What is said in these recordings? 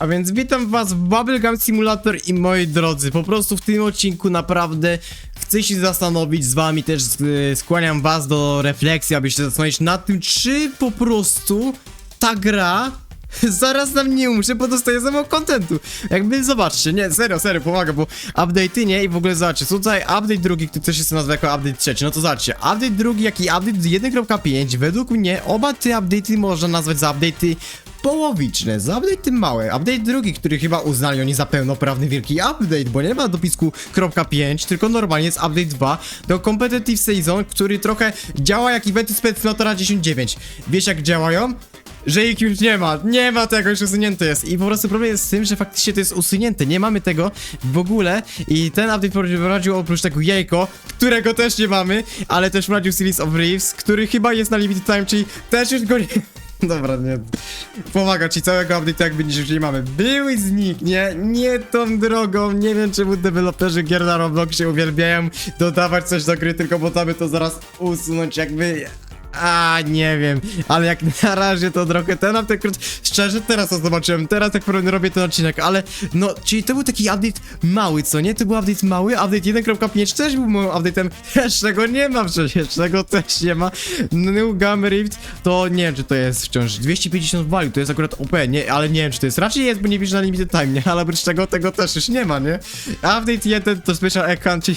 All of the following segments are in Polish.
A więc witam was w Bubblegum Simulator i moi drodzy, po prostu w tym odcinku naprawdę chcę się zastanowić z wami też skłaniam was do refleksji, aby się zastanowić nad tym, czy po prostu ta gra zaraz nam nie umrze, bo dostaję za mało kontentu. Jakby zobaczcie, nie, serio, serio, pomaga, bo update'y nie i w ogóle zobaczcie, tutaj update drugi, który też się nazywa jako update trzeci, no to zobaczcie, update drugi, jak i update 1.5, według mnie oba te update'y można nazwać za update'y połowiczne, za update małe. Update drugi, który chyba uznali oni za pełnoprawny wielki update, bo nie ma dopisku .5, tylko normalnie jest update 2 do Competitive Season, który trochę działa jak eventy Simulatora 10.9. Wiesz jak działają? że ich już nie ma, nie ma tego, już usunięte jest i po prostu problem jest z tym, że faktycznie to jest usunięte, nie mamy tego w ogóle i ten update wprowadził oprócz tego jajko, którego też nie mamy, ale też wprowadził Series of Reefs, który chyba jest na limited time, czyli też już go nie... Dobra, nie. Pomaga ci całego update'u jakby już nie mamy. Był i znikł, nie? Tą drogą. Nie wiem czemu deweloperzy gier na Robloxie uwielbiają dodawać coś do gry, tylko bo tam to zaraz usunąć jakby... A nie wiem, ale jak na razie to trochę ten update, szczerze teraz to zobaczyłem, teraz tak powiem robię ten odcinek, ale no, czyli to był taki update mały, co nie? To był update mały, update 1.5 też był moim update'em, czego nie ma przecież, czego też nie ma. New Gum Rift to nie wiem, czy to jest wciąż 250 value, to jest akurat OP, nie, ale nie wiem, czy to jest, raczej jest, bo nie widzę na limited time, nie, ale oprócz tego, tego też już nie ma, nie? Update 1 to special account, czyli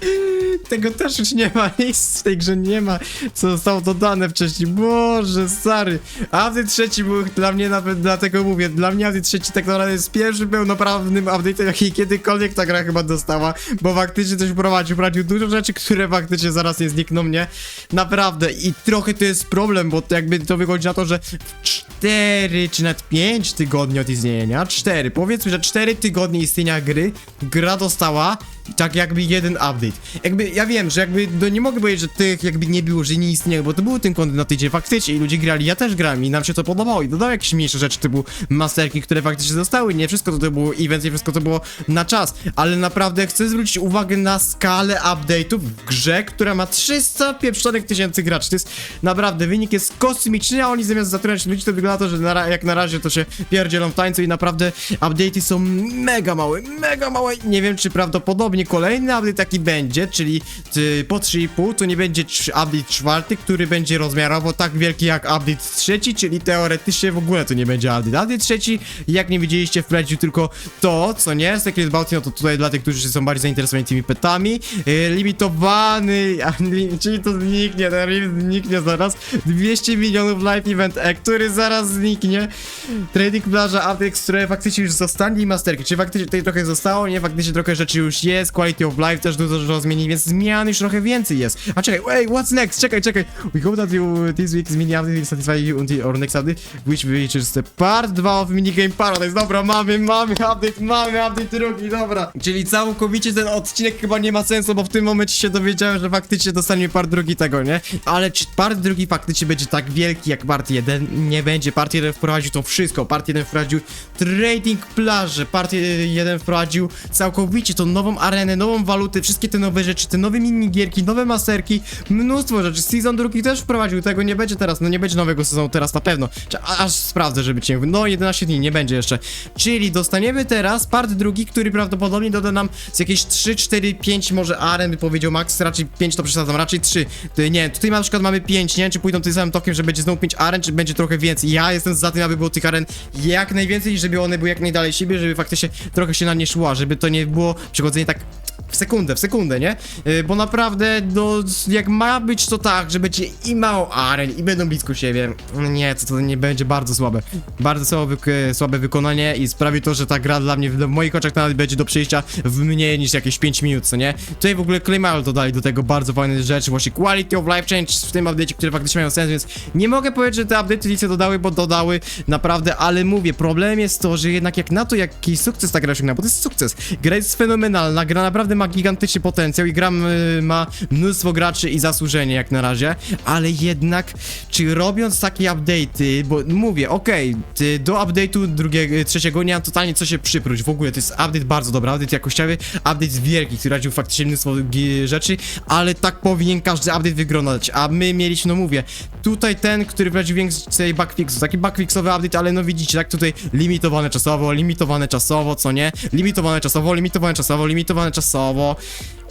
tego też już nie ma, nic w tej grze nie ma, co zostało dodane wcześniej, boże, stary. Update trzeci był dla mnie, nawet dlatego mówię, dla mnie update trzeci tak naprawdę jest pierwszym pełnoprawnym update'em, jaki kiedykolwiek ta gra chyba dostała, bo faktycznie coś wprowadził, wprowadził dużo rzeczy, które faktycznie zaraz nie znikną, nie? Naprawdę i trochę to jest problem, bo to jakby to wychodzi na to, że w 4 czy nawet 5 tygodni od istnienia, 4, powiedzmy, że 4 tygodnie istnienia gry, gra dostała tak jakby jeden update. Jakby, ja wiem, że jakby, no nie mogę powiedzieć, że tych jakby nie było, że nie istniało, bo to był ten kontent na tydzień faktycznie i ludzie grali, ja też grałem i nam się to podobało i dodało jakieś mniejsze rzeczy typu masterki, które faktycznie zostały, nie wszystko to, było event, nie wszystko to było na czas, ale naprawdę chcę zwrócić uwagę na skalę update'ów w grze, która ma 300 pieprzonych tysięcy graczy, to jest naprawdę, wynik jest kosmiczny, a oni zamiast zatrudniać ludzi, to wygląda to, że na, jak na razie to się pierdzielą w tańcu i naprawdę update'y są mega małe, mega małe, nie wiem czy prawdopodobnie kolejny update taki będzie, czyli y, po 3,5 to nie będzie update czwarty, który będzie rozmiarowo tak wielki jak update trzeci, czyli teoretycznie w ogóle to nie będzie update. Update trzeci, jak nie widzieliście, wprowadził tylko to, co nie, Secret Bounty, no to tutaj dla tych, którzy są bardziej zainteresowani tymi petami, y, limitowany, czyli to zniknie, ten zniknie zaraz, 200 milionów live event, e, który zaraz zniknie, trading plaża, update, które faktycznie już zostanie i masterki, czy faktycznie tutaj trochę zostało, nie, faktycznie trochę rzeczy już jest, quality of life też dużo, dużo zmieni, więc zmian już trochę więcej jest. A czekaj, ej, what's next? Czekaj, czekaj. We hope that you, this week's mini update satisfy you until our next update, which features the part 2 of minigame paradise. Dobra, mamy, mamy update, mamy update drugi, dobra. Czyli całkowicie ten odcinek chyba nie ma sensu, bo w tym momencie się dowiedziałem, że faktycznie dostaniemy part drugi tego, nie? Ale czy part drugi faktycznie będzie tak wielki jak part 1? Nie będzie. Part 1 wprowadził to wszystko. Part 1 wprowadził trading plaże. Part 1 wprowadził całkowicie tą nową arenę, nową walutę, wszystkie te nowe rzeczy, te nowe minigierki, nowe masterki, mnóstwo rzeczy. Season drugi też wprowadził, tego nie będzie teraz, no nie będzie nowego sezonu teraz na pewno. Aż sprawdzę, żeby cię. No 11 dni, nie będzie jeszcze. Czyli dostaniemy teraz part drugi, który prawdopodobnie doda nam z jakieś 3, 4, 5 może aren, by powiedział Max, raczej 5 to przesadzam, raczej 3. Ty, nie, tutaj na przykład mamy 5, nie wiem, czy pójdą tym samym tokiem, że będzie znowu 5 aren, czy będzie trochę więcej. Ja jestem za tym, aby było tych aren jak najwięcej, żeby one były jak najdalej siebie, żeby faktycznie trochę się na nie szła, żeby to nie było przychodzenie tak w sekundę, w sekundę, nie? Yy, bo naprawdę, no, jak ma być to tak, że będzie i mało aren, i będą blisko siebie, nie, to, to nie będzie bardzo słabe. Bardzo słabe, słabe wykonanie i sprawi to, że ta gra dla mnie, w moich oczach nawet będzie do przejścia w mniej niż jakieś 5 minut, co nie? Tutaj w ogóle Claymore dodali do tego bardzo fajne rzeczy, właśnie Quality of Life Change w tym update'cie, które faktycznie mają sens, więc nie mogę powiedzieć, że te update'y nic nie dodały, bo dodały naprawdę, ale mówię, problem jest to, że jednak jak na to, jaki sukces ta gra osiągnęła, bo to jest sukces. Gra jest fenomenalna, gra naprawdę ma gigantyczny potencjał i gra y, ma mnóstwo graczy i zasłużenie jak na razie, ale jednak, czy robiąc takie update'y, bo mówię, okej, ty do update'u drugiego, trzeciego nie mam totalnie co się przypróć, w ogóle to jest update bardzo dobry, update jakościowy, update wielki, który radził faktycznie mnóstwo rzeczy, ale tak powinien każdy update wyglądać, a my mieliśmy, no mówię, tutaj ten, który wprowadził więcej bugfixów, taki bugfixowy update, ale no widzicie, tak tutaj limitowane czasowo, limitowane czasowo, co nie? Limitowane czasowo, limitowane czasowo, limitowane czasowo.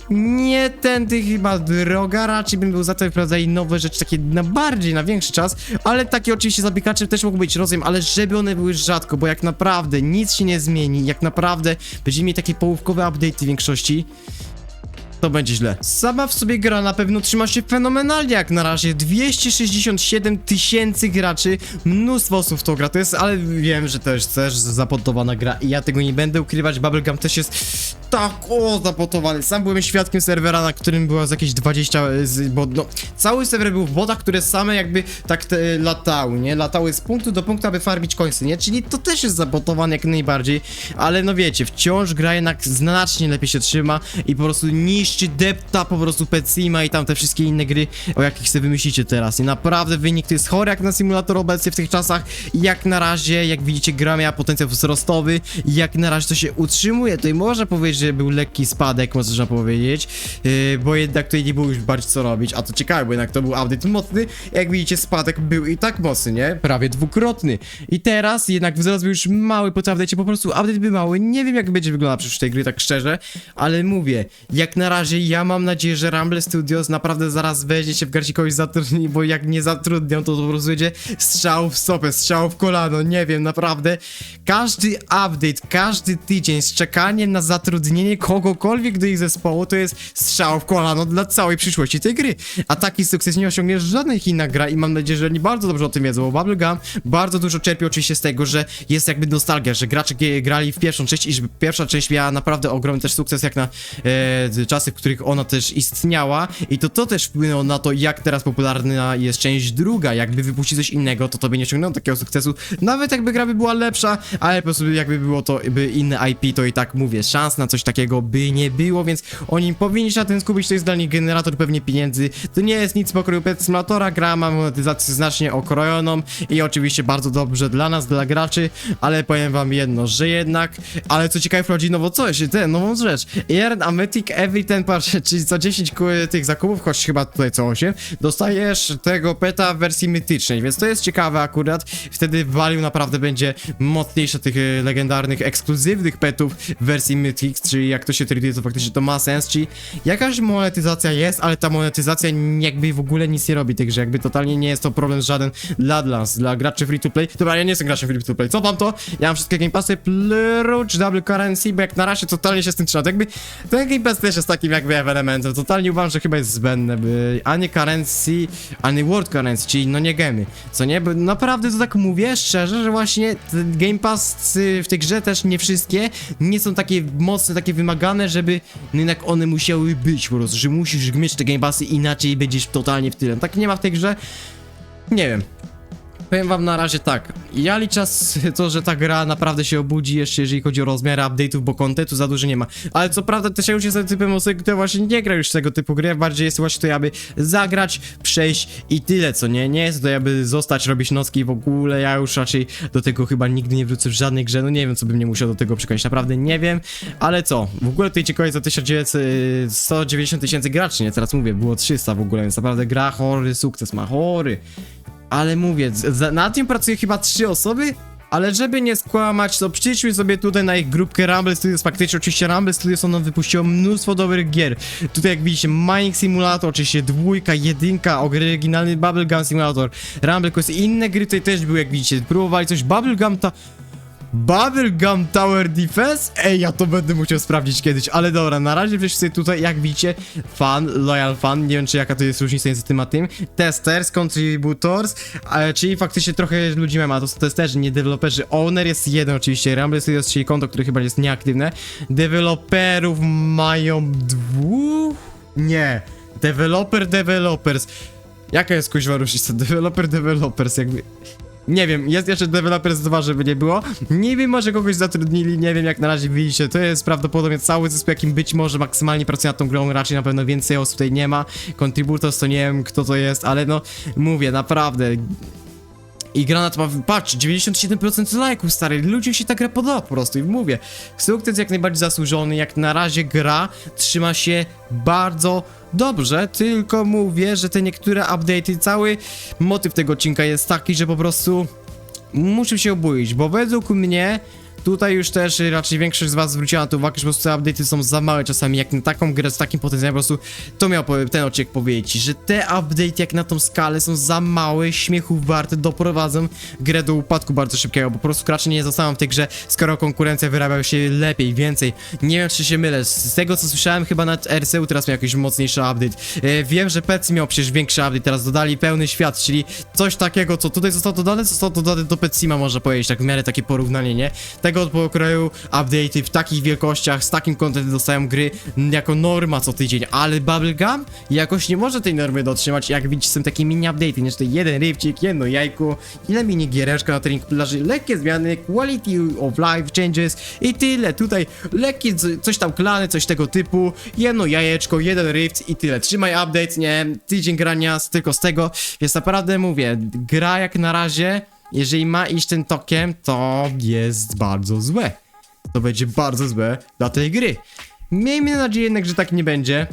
Nie tędy chyba droga, raczej bym był za to wprowadzali nowe rzeczy takie na bardziej, na większy czas, ale takie oczywiście zabiekacze też mogą być rozumiem, ale żeby one były rzadko, bo jak naprawdę nic się nie zmieni, jak naprawdę będziemy mieli takie połówkowe update'y w większości, to będzie źle. Sama w sobie gra na pewno trzyma się fenomenalnie jak na razie. 267 tysięcy graczy, mnóstwo osób w to gra, to jest, ale wiem, że to jest też zapotowana gra i ja tego nie będę ukrywać, Bubblegum też jest tak o. Sam byłem świadkiem serwera, na którym było z jakieś 20, z, bo no, cały serwer był w botach, które same jakby tak te, latały, nie? Latały z punktu do punktu, aby farmić końce, nie? Czyli to też jest zapotowane jak najbardziej, ale no wiecie, wciąż gra jednak znacznie lepiej się trzyma i po prostu niszczy, depta po prostu Petsima i tam te wszystkie inne gry, o jakich sobie wymyślicie teraz. I naprawdę wynik to jest chory jak na symulator obecnie w tych czasach jak na razie, jak widzicie, gra miała potencjał wzrostowy jak na razie to się utrzymuje, to i można powiedzieć, że był lekki spadek, można powiedzieć, yy, bo jednak tutaj nie było już bardziej co robić, a to ciekawe, bo jednak to był update mocny, jak widzicie, spadek był i tak mocny, nie? Prawie dwukrotny. I teraz jednak wzrost był już mały po tym po prostu update był mały, nie wiem jak będzie wyglądał przyszłość tej gry, tak szczerze, ale mówię, jak na razie ja mam nadzieję, że Rumble Studios naprawdę zaraz weźmie się w garści kogoś zatrudni, bo jak nie zatrudnią, to po prostu będzie strzał w stopę, strzał w kolano, nie wiem, naprawdę. Każdy update, każdy tydzień z czekaniem na zatrudnienie kogokolwiek do ich zespołu to jest strzał w kolano dla całej przyszłości tej gry. A taki sukces nie osiągnie żadna inna gra i mam nadzieję, że oni bardzo dobrze o tym wiedzą, bo Bubblegum bardzo dużo czerpie oczywiście z tego, że jest jakby nostalgia, że gracze grali w pierwszą część i że pierwsza część miała naprawdę ogromny też sukces jak na e, czasy, w których ona też istniała. I to to też wpłynęło na to, jak teraz popularna jest część druga, jakby wypuścić coś innego, to to by nie osiągnęło takiego sukcesu, nawet jakby gra by była lepsza, ale po prostu jakby było to by inne IP, to i tak mówię, szans na coś takiego by nie było, więc oni powinni się na tym skupić, to jest dla nich generator pewnie pieniędzy, to nie jest nic pokroju. Pet Simulatora, gra ma monetyzację znacznie okrojoną i oczywiście bardzo dobrze dla nas, dla graczy, ale powiem wam jedno, że jednak, ale co ciekawe wchodzi nowo coś, tę nową rzecz, Earn Ametic Every ten par, czyli za 10 ku- tych zakupów, choć chyba tutaj co 8, dostajesz tego peta w wersji mitycznej, więc to jest ciekawe akurat, wtedy value naprawdę będzie mocniejsze tych e, legendarnych, ekskluzywnych petów w wersji Mythic, czyli jak to się traduje, to faktycznie to ma sens, czyli jakaś monetyzacja jest, ale ta monetyzacja jakby w ogóle nic nie robi grze, jakby totalnie nie jest to problem żaden dla nas, dla graczy free to play. Dobra, ja nie jestem graczem free to play, co wam to? Ja mam wszystkie Game Passy, plucz, double currency, bo jak na razie totalnie się z tym trzeba, jakby ten Game Pass też jest takim jakby elementem, totalnie uważam, że chyba jest zbędne, by ani currency, ani world currency, czyli no nie gemy, co nie? Bo naprawdę to tak mówię szczerze, że właśnie Game Pass w tej grze też nie wszystkie nie są takie mocne, takie wymagane, żeby no jednak one musiały być po prostu, że musisz mieć te Game Passy, inaczej będziesz totalnie w tyle. Tak nie ma w tej grze, nie wiem. Powiem wam na razie tak, ja liczę to, że ta gra naprawdę się obudzi jeszcze jeżeli chodzi o rozmiary update'ów, bo kontentu za dużo nie ma. Ale co prawda też ja już jestem typem osoby, która właśnie nie gra już tego typu gry, bardziej jest właśnie to, aby zagrać, przejść i tyle, co nie? Nie jest to, aby zostać, robić nocki w ogóle, ja już raczej do tego chyba nigdy nie wrócę w żadnej grze, no nie wiem, co bym nie musiał do tego przekonać, naprawdę nie wiem, ale co? W ogóle tutaj ciekawe za 1900, y, 190 tysięcy graczy, nie? Teraz mówię, było 300 w ogóle, więc naprawdę gra chory sukces ma, chory. Ale mówię, na tym pracuje chyba trzy osoby, ale żeby nie skłamać, to przyjdźmy sobie tutaj na ich grupkę Rumble Studios. Faktycznie, oczywiście Rumble Studios ono wypuściło mnóstwo dobrych gier. Tutaj jak widzicie, Mining Simulator, oczywiście dwójka, jedynka, oryginalny Bubblegum Simulator, Rumble Quest i inne gry tutaj też były, jak widzicie. Próbowali coś Bubblegum ta... Bubblegum Tower Defense? Ej, ja to będę musiał sprawdzić kiedyś, ale dobra, na razie przecież sobie tutaj, jak widzicie, fan, loyal fan, nie wiem czy jaka to jest różnica między tym a tym, testers, contributors, e, czyli faktycznie trochę ludzi ma, to są testerzy, nie deweloperzy, owner jest jeden oczywiście, Rumble Studios, czyli konto, które chyba jest nieaktywne, deweloperów mają dwóch? Nie, developer, developers, jaka jest kuźwa różnica, developer, developers, jakby... Nie wiem, jest jeszcze deweloper z dwa, żeby nie było. Nie wiem, może kogoś zatrudnili, nie wiem jak na razie widzicie. To jest prawdopodobnie cały zespół, jakim być może maksymalnie pracuje nad tą grą, raczej na pewno więcej osób tutaj nie ma. Contributors to nie wiem kto to jest, ale no mówię, naprawdę i granat ma, patrz, 97% lajków, stary, ludziom się ta gra podoba po prostu. I mówię, sukces jak najbardziej zasłużony, jak na razie gra trzyma się bardzo dobrze, tylko mówię, że te niektóre update'y, cały motyw tego odcinka jest taki, że po prostu muszę się obuić, bo według mnie tutaj już też raczej większość z was zwróciła na to uwagę, że po prostu te update'y są za małe czasami, jak na taką grę z takim potencjałem, po prostu to miał ten odcinek powiedzieć, że te update'y jak na tą skalę są za małe, śmiechu warte, doprowadzą grę do upadku bardzo szybkiego, po prostu raczej nie zostaną w tej grze, skoro konkurencja wyrabia się lepiej, więcej. Nie wiem, czy się mylę, z tego co słyszałem, chyba nawet RSU teraz miał jakiś mocniejszy update. E, wiem, że PC miał przecież większy update, teraz dodali pełny świat, czyli coś takiego, co tutaj zostało dodane, zostało dodane do PCima, można powiedzieć, tak w miarę takie porównanie, nie? Tego pokroju update'y w takich wielkościach, z takim contentem dostają gry jako norma co tydzień, ale Bubblegum jakoś nie może tej normy dotrzymać, jak widzicie są takie mini update'y, nie? Tutaj jeden rybcik, jedno jajko, ile mini giereczka na trening plaży, lekkie zmiany, quality of life changes i tyle, tutaj lekkie coś tam klany, coś tego typu, jedno jajeczko, jeden rift i tyle, trzymaj update, nie? Tydzień grania tylko z tego, więc naprawdę mówię, gra jak na razie jeżeli ma iść ten tokiem, to jest bardzo złe. To będzie bardzo złe dla tej gry. Miejmy nadzieję jednak, że tak nie będzie.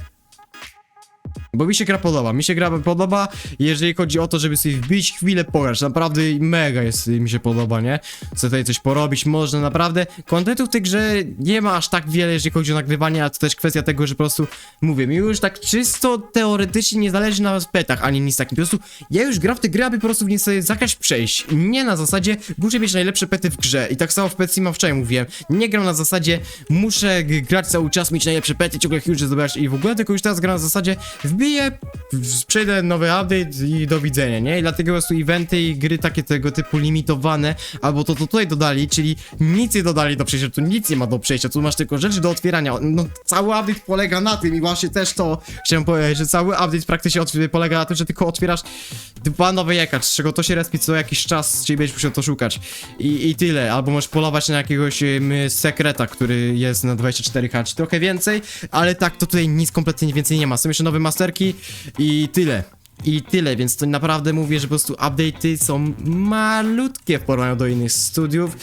Bo mi się gra podoba, mi się gra podoba, jeżeli chodzi o to, żeby sobie wbić chwilę pograć, naprawdę mega jest, mi się podoba, nie? Chcę tutaj coś porobić, można naprawdę, kontentu w tej grze nie ma aż tak wiele, jeżeli chodzi o nagrywanie, a to też kwestia tego, że po prostu, mówię, mi już tak czysto teoretycznie nie zależy na petach, ani nic takim, po prostu ja już gram w tę grę, aby po prostu w nie sobie zagrać przejść, nie na zasadzie, muszę mieć najlepsze pety w grze. I tak samo w Petsima wczoraj mówiłem, nie gram na zasadzie, muszę grać cały czas, mieć najlepsze pety, ciągle huge zdobywać i w ogóle, tylko już teraz gram na zasadzie, wbiję, przejdę nowy update i do widzenia, nie? I dlatego po prostu eventy i gry takie tego typu limitowane, albo to, to tutaj dodali, czyli nic nie dodali do przejścia, tu nic nie ma do przejścia, tu masz tylko rzeczy do otwierania, no cały update polega na tym i właśnie też to chciałem powiedzieć, że cały update praktycznie polega na tym, że tylko otwierasz dwa nowe jajka, z czego to się respi co jakiś czas, czyli będziesz musiał to szukać. I, i tyle, albo możesz polować na jakiegoś em, sekreta, który jest na 24H, czy trochę więcej, ale tak, to tutaj nic kompletnie więcej nie ma, są jeszcze nowe i tyle. I tyle, więc to naprawdę mówię, że po prostu update'y są malutkie w porównaniu do innych studiów.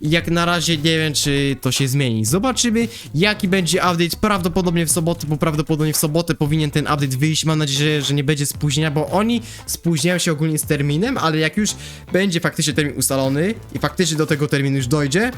I jak na razie nie wiem, czy to się zmieni. Zobaczymy, jaki będzie update. Prawdopodobnie w sobotę, bo prawdopodobnie w sobotę powinien ten update wyjść. Mam nadzieję, że nie będzie spóźnienia, bo oni spóźniają się ogólnie z terminem, ale jak już będzie faktycznie termin ustalony i faktycznie do tego terminu już dojdzie,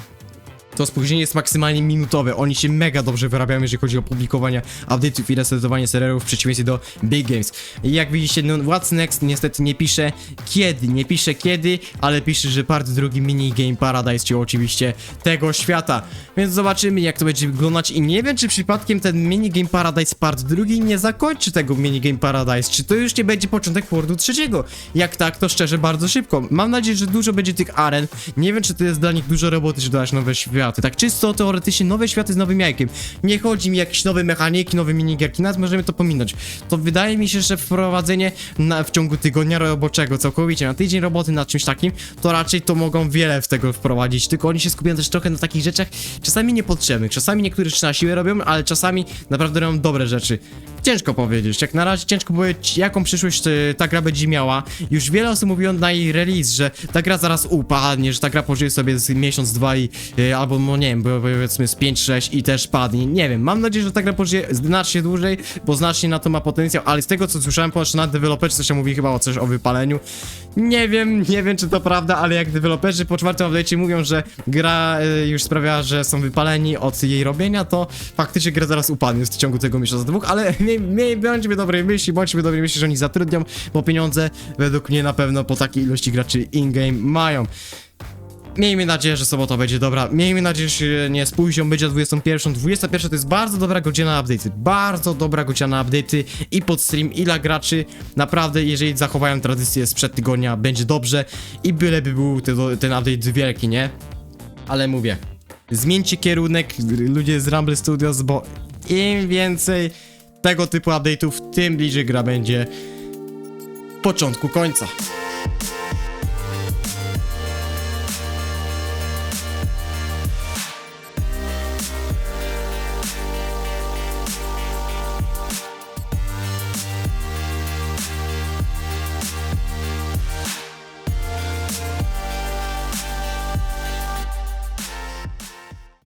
to spóźnienie jest maksymalnie minutowe. Oni się mega dobrze wyrabiają, jeżeli chodzi o publikowanie update'ów i resetowanie serwerów w przeciwieństwie do Big Games. Jak widzicie, no, What's Next niestety nie pisze kiedy, nie pisze kiedy, ale pisze, że part drugi Minigame Paradise, czyli oczywiście tego świata. Więc zobaczymy, jak to będzie wyglądać i nie wiem, czy przypadkiem ten Minigame Paradise part drugi nie zakończy tego Minigame Paradise, czy to już nie będzie początek Worldu trzeciego. Jak tak, to szczerze bardzo szybko. Mam nadzieję, że dużo będzie tych aren. Nie wiem, czy to jest dla nich dużo roboty, czy dodać nowe światy. Tak czysto teoretycznie nowe światy z nowym jajkiem. Nie chodzi mi jakieś nowe mechaniki, nowe minigierki, nawet możemy to pominąć. To wydaje mi się, że wprowadzenie na, w ciągu tygodnia roboczego całkowicie na tydzień roboty nad czymś takim, to raczej to mogą wiele z tego wprowadzić. Tylko oni się skupiają też trochę na takich rzeczach czasami niepotrzebnych. Czasami niektóre rzeczy na siłę robią, ale czasami naprawdę robią dobre rzeczy. Ciężko powiedzieć, jak na razie ciężko powiedzieć, jaką przyszłość e, ta gra będzie miała. Już wiele osób mówiło na jej release, że ta gra zaraz upadnie, że ta gra pożyje sobie z miesiąc, dwa i e, albo no nie wiem, powiedzmy z 5-6 i też padnie. Nie wiem, mam nadzieję, że ta gra pożyje znacznie dłużej, bo znacznie na to ma potencjał, ale z tego co słyszałem, ponieważ na deweloperzy coś się mówi chyba o coś o wypaleniu. Nie wiem, nie wiem czy to prawda, ale jak deweloperzy po czwartym update'cie mówią, że gra e, już sprawia, że są wypaleni od jej robienia, to faktycznie gra zaraz upadnie w ciągu tego miesiąca dwóch, ale miej, bądźmy dobrej myśli, bądźmy dobrej myśli, że oni zatrudnią, bo pieniądze według mnie na pewno po takiej ilości graczy in-game mają. Miejmy nadzieję, że sobota będzie dobra. Miejmy nadzieję, że się nie spóźnią, będzie o 21. 21 to jest bardzo dobra godzina na update'y. Bardzo dobra godzina na update'y i pod stream, i dla graczy. Naprawdę, jeżeli zachowają tradycję sprzed tygodnia, będzie dobrze. I byleby był ten, ten update wielki, nie? Ale mówię, zmieńcie kierunek, ludzie z Rumble Studios, bo im więcej tego typu update'ów, tym bliżej gra będzie początku końca.